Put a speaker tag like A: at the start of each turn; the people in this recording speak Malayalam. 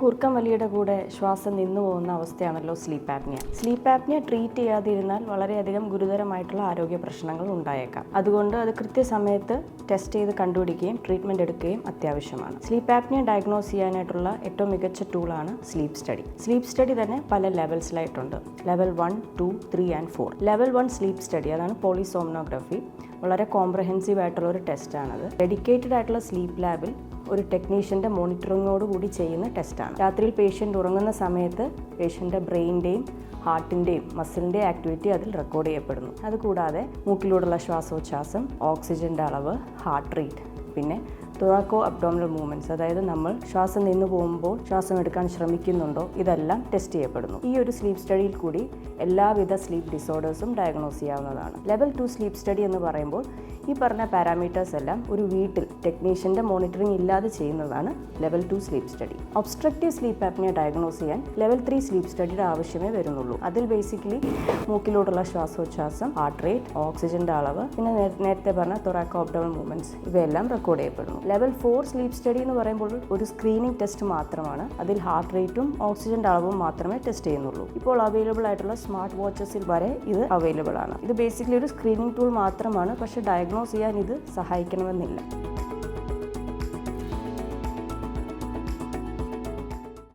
A: കൂർക്കം വലിയുടെ കൂടെ ശ്വാസം നിന്നു പോകുന്ന അവസ്ഥയാണല്ലോ sleep apnea sleep apnea treat ചെയ്യാതിരുന്നാൽ വളരെയധികം ഗുരുതരമായിട്ടുള്ള ആരോഗ്യ പ്രശ്നങ്ങൾ ഉണ്ടായേക്കാം. അതുകൊണ്ട് അത് കൃത്യസമയത്ത് ടെസ്റ്റ് ചെയ്ത് കണ്ടുപിടിക്കുകയും ട്രീറ്റ്മെന്റ് എടുക്കുകയും അത്യാവശ്യമാണ്. സ്ലീപ്പ് ആപ്നിയ ഡയഗ്നോസ് ചെയ്യാനായിട്ടുള്ള ഏറ്റവും മികച്ച ടൂളാണ് സ്ലീപ്പ് സ്റ്റഡി സ്ലീപ്പ് സ്റ്റഡി തന്നെ പല ലെവൽസിലായിട്ടുണ്ട് level one two three and four level one sleep study അതാണ് പോളിസോംനോഗ്രഫി വളരെ കോംപ്രഹെൻസീവ് ആയിട്ടുള്ള ഒരു ടെസ്റ്റാണത് ഡെഡിക്കേറ്റഡ് ആയിട്ടുള്ള സ്ലീപ്പ് ലാബിൽ ഒരു ടെക്നീഷ്യന്റെ മോണിറ്ററിങ്ങോട് കൂടി ചെയ്യുന്ന ടെസ്റ്റാണ് രാത്രിയിൽ പേഷ്യന്റ് ഉറങ്ങുന്ന സമയത്ത് പേഷ്യന്റെ ബ്രെയിന്റെയും ഹാർട്ടിന്റെയും മസിലിന്റെയും ആക്ടിവിറ്റി അതിൽ റെക്കോർഡ് ചെയ്യപ്പെടുന്നു. അതുകൂടാതെ മൂക്കിലൂടെയുള്ള ശ്വാസോച്ഛ്വാസം ഓക്സിജന്റെ അളവ് ഹാർട്ട് റേറ്റ് പിന്നെ തൊറാക്കോ അബ്ഡോമിനൽ മൂവ്മെന്റ്സ് അതായത് നമ്മൾ ശ്വാസം നിന്നു പോകുമ്പോൾ ശ്വാസം എടുക്കാൻ ശ്രമിക്കുന്നുണ്ടോ ഇതെല്ലാം ടെസ്റ്റ് ചെയ്യപ്പെടുന്നു. ഈ ഒരു സ്ലീപ്പ് സ്റ്റഡിയിൽ കൂടി എല്ലാവിധ സ്ലീപ്പ് ഡിസോർഡേഴ്സും ഡയഗ്നോസ് ചെയ്യാവുന്നതാണ്. ലെവൽ ടു സ്ലീപ്പ് സ്റ്റഡി എന്ന് പറയുമ്പോൾ ഈ പറഞ്ഞ പാരാമീറ്റേഴ്സ് എല്ലാം ഒരു വീട്ടിൽ ടെക്നീഷ്യന്റെ മോണിറ്ററിംഗ് ഇല്ലാതെ ചെയ്യുന്നതാണ് level two sleep study. Obstructive sleep apnea diagnose ചെയ്യാൻ ലെവൽ ത്രീ സ്ലീപ്പ് സ്റ്റഡിയുടെ ആവശ്യമേ വരുന്നുള്ളൂ. അതിൽ ബേസിക്കലി മൂക്കിലൂടെയുള്ള ശ്വാസോച്ഛ്വാസം ഹാർട്ട് റേറ്റ് ഓക്സിജന്റെ അളവ് പിന്നെ നേരത്തെ പറഞ്ഞ തൊറാക്കോ അബ്ഡോമൽ മൂവ്മെന്റ്സ് ഇവയെല്ലാം റെക്കോർഡ് ചെയ്യപ്പെടുന്നു. ലെവൽ ഫോർ സ്ലീപ്പ് സ്റ്റഡി എന്ന് പറയുമ്പോൾ ഒരു സ്ക്രീനിങ് ടെസ്റ്റ് മാത്രമാണ്. അതിൽ ഹാർട്ട് റേറ്റും ഓക്സിജന്റെ അളവും മാത്രമേ ടെസ്റ്റ് ചെയ്യുന്നുള്ളൂ. ഇപ്പോൾ അവൈലബിൾ ആയിട്ടുള്ള സ്മാർട്ട് വാച്ചസിൽ വരെ ഇത് അവൈലബിൾ ആണ്. ഇത് ബേസിക്കലി ഒരു സ്ക്രീനിങ് ടൂൾ മാത്രമാണ്. പക്ഷേ ഡയഗ്നോസ് ചെയ്യാൻ ഇത് സഹായിക്കണമെന്നില്ല.